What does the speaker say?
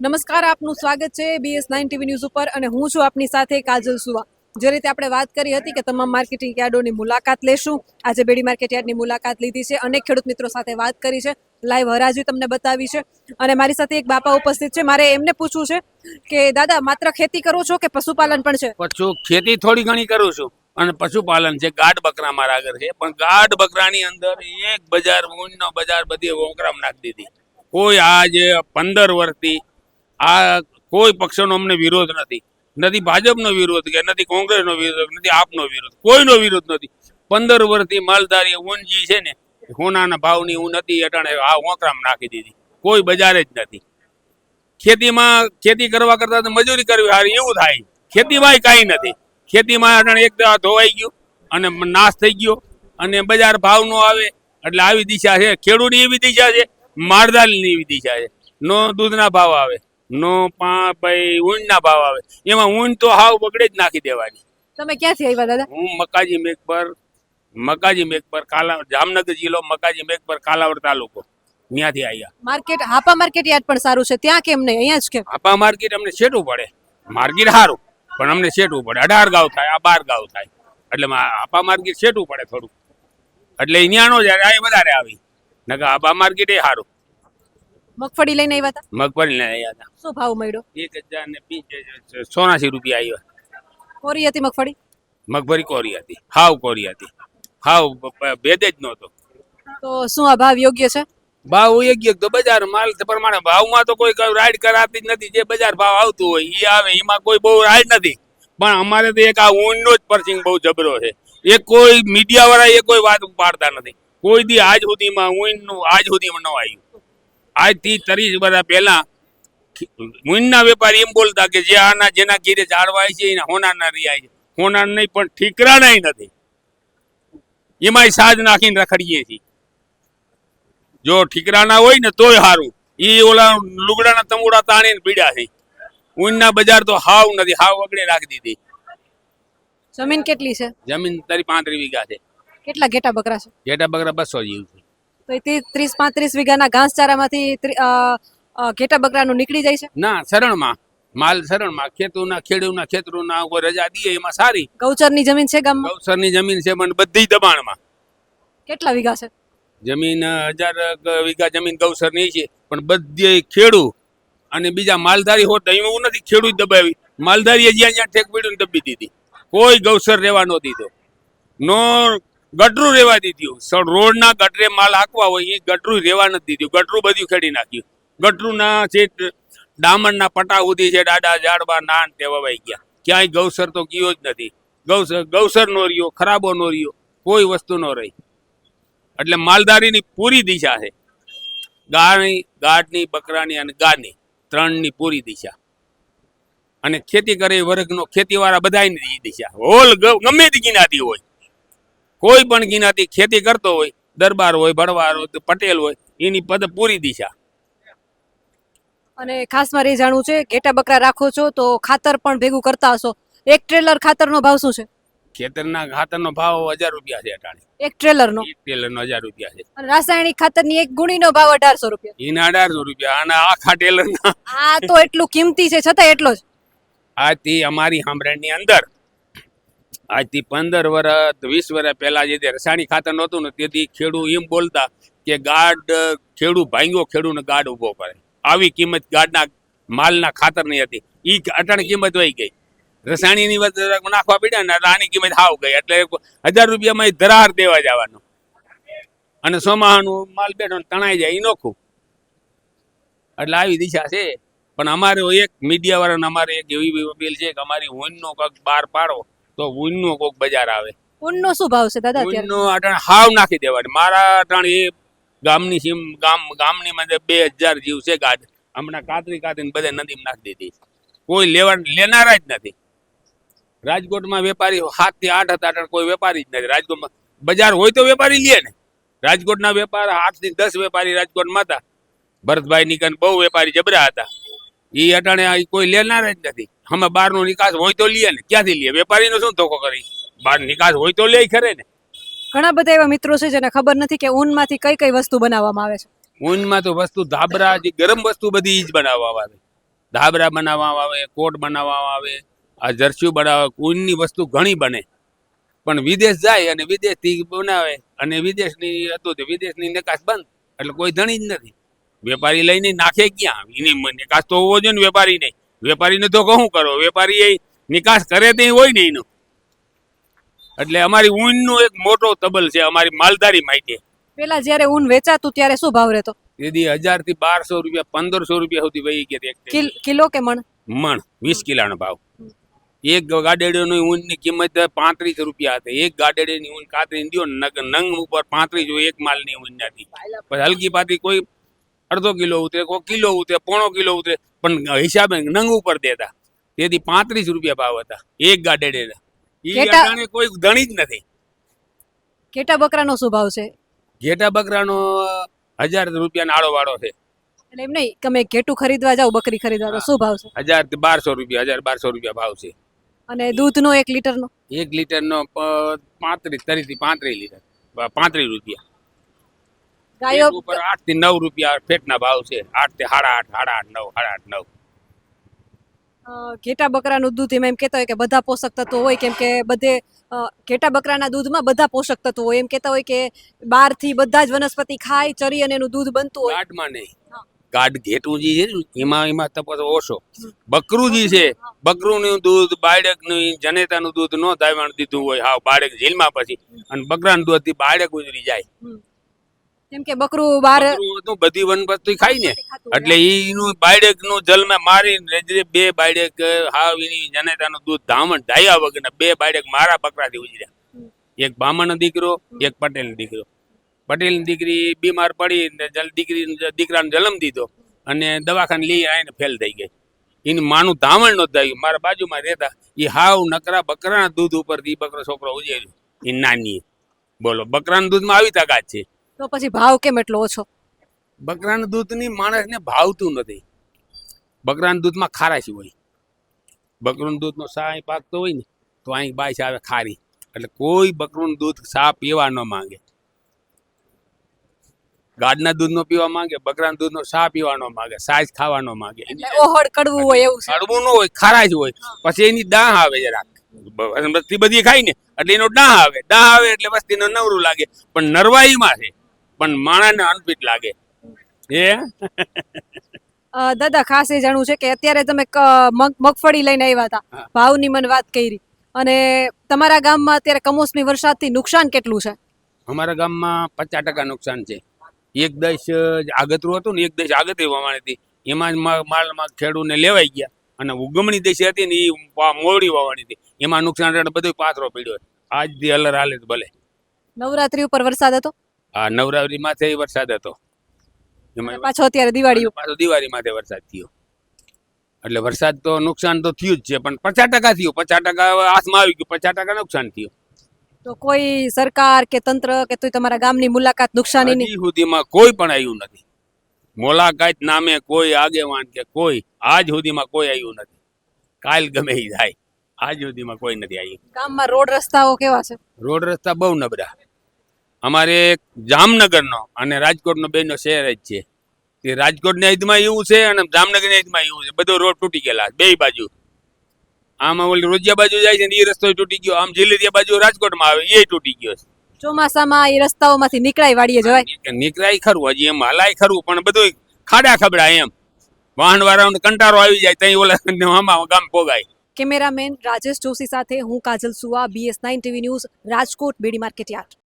નમસ્કાર, આપનું સ્વાગત છે બીએસ નાઇન ટીવી ન્યૂઝ ઉપર અને હું છું આપની સાથે કાજલ સુવા. જે રીતે આપણે વાત કરી હતી કે તમામ માર્કેટિંગ યાર્ડોની મુલાકાત લેશું. આજે બેડી માર્કેટ યાર્ડની મુલાકાત લીધી છે. અનેક ખેડૂત મિત્રો સાથે વાત કરી છે. લાઈવ હરાજી તમને બતાવી છે. અને મારી સાથે એક બાપા ઉપસ્થિત છે. મારે એમને પૂછવું છે કે, દાદા, માત્ર ખેતી કરો છો કે પશુપાલન પણ છે? પશુ ખેતી થોડી ઘણી કરું છું. અને પશુપાલન છે. ગાઢ બકરા મારા આગળ છે. પણ ગાઢ બકરાની અંદર એક બજાર ઊનનો બજાર બધી વોંકરામ નાખી દીધી. કોઈ આજે પંદર વર્ષથી આ કોઈ પક્ષનો અમને વિરોધ નથી. નથી ભાજપનો વિરોધ કે નથી કોંગ્રેસનો વિરોધ, નથી આપનો વિરોધ, કોઈનો વિરોધ નથી. પંદર વર્ષથી માલધારી ઊંજી છે ને સોનાના ભાવની ઊન હતી અટાણે આ વોકરામ નાખી દીધી. કોઈ બજાર જ નથી. ખેતીમાં, ખેતી કરવા કરતા તો મજૂરી કરવી સારી એવું થાય. ખેતીમાં કાંઈ નથી. ખેતીમાં અટાણે એક ધોવાઈ ગયું અને નાશ થઈ ગયો અને બજાર ભાવ નો આવે એટલે આવી દિશા છે. ખેડૂતની એવી દિશા છે માળદાલની એવી દિશા છે. નો દૂધના ભાવ આવે. નો પા ભાઈ ઊનના ભાવ આવે. એમાં ઊંડ તો હાવ બગડે જ નાખી દેવાની. તમે ક્યાંથી આવ્યા દાદા? હું મકાજી મેક પર મકાજી મેઘ પર કાલા જામનગર જિલ્લો મકાજી મેઘ પર કાલાવડ તાલુકો. ત્યાંથી આવ્યા માર્કેટ હાપા માર્કેટ યાદ પણ સારું છે. ત્યાં કેમ નહીં? અહીંયા જ કેમ? આપા માર્કેટ અમને છેટું પડે. માર્કેટ સારું પણ અમને છેટું પડે. અઢાર ગાવ થાય આ બાર ગાવ થાય. એટલે મા- આપા માર્કેટ છેટું પડે થોડું એટલે અહીંયાનો જ આ વધારે આવી. નકા આપા માર્કેટ એ સારું મગફળી લઈને આવ્યા હતા? મગફળી લઈને આવ્યા હતા. શું ભાવ મળ્યો? એક હજાર ને સોનાસી રૂપિયા આવ્યા. કોરી હતી મગફળી? મગફળી કોરી હતી. હાવ કોરી હતી. હાવ ભેદે જ નહોતો. તો શું આ ભાવ યોગ્ય છે? ભાવ યોગ્ય તો બજાર માલ પ્રમાણે ભાવમાં તો કોઈ રાઈડ કરાતી જ નથી. જે બજાર ભાવ આવતું હોય એ આવે. એમાં કોઈ બહુ રાઈડ નથી. પણ અમારે તો એક આ ઊંડનો જ પરસિંગ બહુ જબરો છે. એ કોઈ મીડિયા વાળા એ કોઈ વાત પાડતા નથી. કોઈ દી આજ સુધીમાં ઊંડનું આજ સુધીમાં ન આવ્યું. આજથી ત્રીસ વર્ષ પહેલા મૂનના વેપારી એમ બોલતા કે જે આના જેના ઘીરે ઝાડવાય છે એના હોનારના રિયાય છે. હોનાર નહીં પણ ઠીકરાના નથી. એમાંય સાજ નાખીને રખડીએ છીએ. જો ઠીકરાના હોય ને તોય સારું એ ઓલા લુગડાના તમુડા તાણીને પીડ્યા છે. ઊનના બજાર તો હાવ નથી હાવ વગડે રાખી દીધી. જમીન કેટલી છે? જમીન તારી પાંત્રીસ વીઘા છે. કેટલા ઘેટા બકરા છે? ઘેટા બકરા બસો જેવું છે. તો એ ત્રીસ પાંત્રીસ વીઘાના ઘાસચારામાંથી ઘેટા બકરાનું નીકળી જાય છે? ના સરણમાં માલ સરણમાં ખેતુના ખેડૂના ખેતરોના રજા દઈએ એમાં સારી. ગૌચરની જમીન છે ગામમાં? ગૌચરની જમીન છે પણ બધી દબાણમાં. કેટલા વીઘા છે? જમીન હજાર વીઘા જમીન ગૌસરની છે પણ બધી ખેડૂ અને બીજા માલધારી હોત તો એવું નથી ખેડૂત દબાવી. માલધારીએ જ્યાં જ્યાં ઠેક પીડ્યું દબી દીધી. કોઈ ગૌસર રહેવા નો દીધો. નો ગટરું રેવા દીધું. રોડ રોડના ગટરે માલ હાંકવા હોય, એ ગટરું રહેવા નથી દીધું. ગટરું બધું ખેડી નાખ્યું. ગટરુંના છે ડામરના પટા ઉધી છે ડાડા ઝાડવા નાન તે વવાઈ ગયા. ક્યાંય ગૌસર તો ગયો જ નથી. ગૌસર ગૌસર નો રહ્યો, ખરાબો નો રહ્યો, કોઈ વસ્તુ નો રહી. એટલે માલધારીની પૂરી દિશા છે. ગાળની ગાઢની બકરાની અને ગાની ત્રણની પૂરી દિશા. અને ખેતી કરે વર્ગનો ખેતીવાળા બધાની દિશા. હોલ ગમે તે ગિનાતી હોય. કોઈ પણ ગિનાતી ખેતી કરતો હોય દરબાર હોય ભરવાડ હોય પટેલ હોય એની પદ પૂરી દિશા. અને ખાસ મારે એ જાણવું છે ઘેટા બકરા રાખો છો તો ખાતર પણ ભેગું કરતા હશો. એક ટ્રેલર ખાતરનો ભાવ શું છે? ખેતરના ખાતરનો ભાવ હજાર રૂપિયા છે અટાણે. એક ટ્રેલરનો? એક ટ્રેલરનો હજાર રૂપિયા છે. અને રાસાયણિક ખાતરની એક ગુણીનો ભાવ અઢારસો રૂપિયા. એના અઢારસો રૂપિયા અને આખા ટ્રેલરના. આ તો એટલું કિંમતી છે છતાં એટલો જ. આજથી અમારી સાંભળણની અંદર આજથી પંદર વર્ષ વીસ વર્ષ પહેલાં જે રસાયણી ખાતર નહોતું ને તેથી ખેડૂત એમ બોલતા કે ગાઢ ખેડૂત ભાંગ્યો, ખેડૂને ગાઢ ઊભો કરે. આવી કિંમત ગાઢના માલના ખાતરની હતી. એ અટાણે કિંમત વહી ગઈ. રસાયણીની નાખવા પડ્યા ને આની કિંમત હાવ ગઈ. એટલે હજાર રૂપિયામાં ધરાર દેવા જવાનો. અને સોમાહાનું માલ બેઠો તણાઈ જાય એ નોખું. એટલે આવી દિશા છે. પણ અમારે એક મીડિયા વાળાને અમારે એક એવી અપીલ છે કે અમારી હોનનો કંઈક બાર પાડો. તો ઊનનો કોઈક બજાર આવે. ઊનનો શું ભાવ છે દાદા અત્યારે? ઊનનો અટાણે હાવ નાખી દેવાની. મારા અટાણે એ ગામની સીમ ગામ ગામની મધ્ય બે હજાર જીવ છે ગાઢ હમણાં કાતરી કાતરીને બધે નદીમાં નાખી દીધી. કોઈ લેવા લેનારા જ નથી. રાજકોટમાં વેપારી સાતથી આઠ હતા અટાણે કોઈ વેપારી જ નથી. રાજકોટમાં બજાર હોય તો વેપારી લે ને. રાજકોટના વેપાર આઠથી દસ વેપારી રાજકોટમાં હતા. ભરતભાઈ નિકન બહુ વેપારી જબરા હતા. એ અટાણે કોઈ લેનારા જ નથી. અમે બહારનો નિકાસ હોય તો લઈએ ને. ક્યાંથી લઈએ? વેપારીનો શું ધોકો કરી? બહાર નિકાસ હોય તો લે ખરે ને. ઘણા બધા એવા મિત્રો છે જેને ખબર નથી કે ઊનમાંથી કઈ કઈ વસ્તુ બનાવવામાં આવે છે. ઊનમાં તો વસ્તુ ધાબરા જે ગરમ વસ્તુ બધી જ બનાવવામાં આવે. ધાબરા બનાવવામાં આવે કોટ બનાવવામાં આવે આ જર્સી બનાવે ઊનની વસ્તુ ઘણી બને. પણ વિદેશ જાય અને વિદેશથી બનાવે અને વિદેશની હતું તે વિદેશની નિકાસ બંધ. એટલે કોઈ ધણી જ નથી. વેપારી લઈને નાખે ક્યાં? એની નિકાસ તો હોવો જોઈએ ને વેપારી નહીં વેપારીને તો કહું કરો. વેપારી એ નિકાસ કરે તે હોય ને એનો. એટલે અમારી ઊનનો એક મોટો તબલ છે અમારી માલધારી માટે પેલા જ્યારે ઊન વેચાતું ત્યારે શું ભાવ રહેતો? દીદી હજારથી બારસો રૂપિયા પંદરસો રૂપિયા સુધી વહી ગયા કિલ- કિલો કે મણ? મણ વીસ કિલાનો ભાવ. એક ગાડેડીની ઊનની કિંમત પાંત્રીસ રૂપિયા હતી. એક ગાડેડીની ઊન કાતરી દ્યો નગ- નંગ ઉપર પાંત્રીસ એક માલની ઊન હતી પછી હલકી પાતી કોઈ અડધો કિલો ઉતરે કોઈ કિલો ઉતરે પોણો કિલો ઉતરે પણ હિસાબે નંગ ઉપર દેતા. તેથી પાંત્રીસ રૂપિયા ભાવ હતા એક ઈ ઘેટા- કોઈ ધણી જ નથી. ઘેટા બકરાનો શું ભાવ છે? ઘેટા બકરાનો હજાર રૂપિયા નાળો વાળો છે. એટલે એમ નહીં તમે ઘેટું ખરીદવા જાઓ બકરી ખરીદવા તો શું ભાવ છે? હજાર બારસો રૂપિયા હજાર બારસો રૂપિયા ભાવ છે. અને દૂધનો એક લીટરનો? એક લીટરનો પાંત્રીસ તરીથી પાંત્રીસ લીટર પાંત્રીસ રૂપિયા. ગાયો ઉપર આઠથી નવ રૂપિયા ફેટના ભાવ છે. આઠથી સાડા આઠ સાડા આઠ નવ સાડા આઠ નવ. ઘેટા બકરાનું દૂધ એમાં એમ કહેતા હોય કે બધા પોષક તત્વો હોય કેમ કે બધે ઘેટા બકરાના દૂધમાં બધા પોષક તત્વો હોય. એમ કહેતા હોય કે બહારથી બધા જ વનસ્પતિ ખાય ચરી અને એનું દૂધ બનતું હોય. ગાઢમાં નહીં. ગાઢ ઘેટું જે છે એમાં એમાં તપાસ ઓછો. બકરું જે છે. બકરુંનું દૂધ બાળકનું જનેતાનું દૂધ નો દાવણ દીધું હોય. હા બાળક જેલમાં પછી. અને બકરાનું દૂધથી બાળક ઉજરી જાય. કેમ કે બકરું બકરું બધી વનસ્પતિ ખાય ને. એટલે એનું બાયડેકનું જલમાં મારી બે બાયડેક હાવ એની જનેતાનું દૂધ ધામણ ડાયા વગરના બે બાયડેક મારા બકરાથી ઉજર્યા. એક બામાનો દીકરો એક પટેલ દીકરો. પટેલ દીકરી બીમાર પડી ને દીકરી દીકરાને જન્મ દીધો અને દવાખાને લઈ આવીને ફેલ થઈ ગઈ. એનું માનું ધામણ નહોતું થયું મારા બાજુમાં રહેતા એ હાવ નકરા બકરાના દૂધ ઉપરથી એ બકરો છોકરો ઉજેર્યો. એ નાની બોલો બકરાના દૂધમાં આવી તાકાત છે? તો પછી ભાવ કેમ એટલો ઓછો? બકરાના દૂધની માણસને ભાવતું નથી. બકરાના દૂધમાં ખારાશ હોય. બકરાનું દૂધનો સા અહીં પાકતો હોય ને તો અહીં બાઈશ આવે ખારી. એટલે કોઈ બકરું દૂધ સા પીવા ન માંગે. ગાડના દૂધનો પીવા માંગે બકરાના દૂધનો સા પીવા ન માંગે સાજ ખાવા ન માંગે. ઓહડ કડવું હોય એવું કડવું ન હોય ખારાશ હોય. પછી એની દાહ આવે જરાક. વસ્તી બધી ખાય ને એટલે એનો દાહ આવે. દાહ આવે એટલે વસ્તીનો નવરું લાગે. પણ નરવાઈમાં છે. પણ માણસને અનફિટ લાગે. એ દાદા ખાસ એ જાણવું છે કે અત્યારે તમે મગફળી લઈને આવ્યા હતા. ભાવની મને વાત કરી. અને તમારા ગામમાં અત્યારે કમોસમી વરસાદથી નુકસાન કેટલું છે? અમારા ગામમાં પચાસ ટકા નુકસાન છે. એક દશ આગતરું હતું ને એક દશ આગતરી વાવણી હતી. એમાં જ માલમાં ખેડૂને લેવાઈ ગયા. અને ઉગમણી દેશી હતી ને એ મોડી વાવણી હતી. એમાં નુકસાન બધું પાથરો પીડ્યો. આજથી અલર હાલે ભલે. નવરાત્રી ઉપર વરસાદ હતો? આ નવરાત્રી માથે વરસાદ હતો. એમાં પાછો અત્યારે દિવાળી પાછો દિવાળી માથે વરસાદ થયો. એટલે વરસાદ તો નુકસાન તો થયું જ છે પણ પચાસ ટકા થયું. પચાસ ટકા હાથમાં આવી ગયું પચાસ ટકા નુકસાન થયું. તો કોઈ સરકાર કે તંત્ર કે તો તમારા ગામની મુલાકાત નુકસાનીની? હજી સુધીમાં કોઈ પણ આવ્યું નથી. મુલાકાત નામે કોઈ આગેવાન કે કોઈ આજ સુધીમાં કોઈ આવ્યું નથી. કાલ ગમે થાય. આજ સુધીમાં કોઈ નથી આવ્યું. ગામમાં રોડ રસ્તાઓ કેવા છે? રોડ રસ્તા બહુ નબળા. અમારે જામનગરનો અને રાજકોટનો બેનો શહેર જ છે. તે રાજકોટની હદમાં એવું છે અને જામનગરની હદમાં એવું છે. બધો રોડ તૂટી ગયેલા બે બાજુ. આમ ઓલી રોજિયા બાજુ જાય છે ને એ રસ્તો તૂટી ગયો. આમ જીલીરિયા બાજુ રાજકોટમાં આવે એ તૂટી ગયો છે. ચોમાસામાં એ રસ્તાઓમાંથી નીકળાય વાડીએ જવાય. નીક- નીકળાય ખરું હજી એમ. હલાય ખરું પણ બધું ખાડા ખબડા એમ. વાહન વાળાઓને કંટારો આવી જાય ત્યાં ઓલા આમાં ગામ પોગાય કેમેરામેન રાજેશ જોશી સાથે હું Kajal Suva BS nine TV news Rajkot Bedi market yard.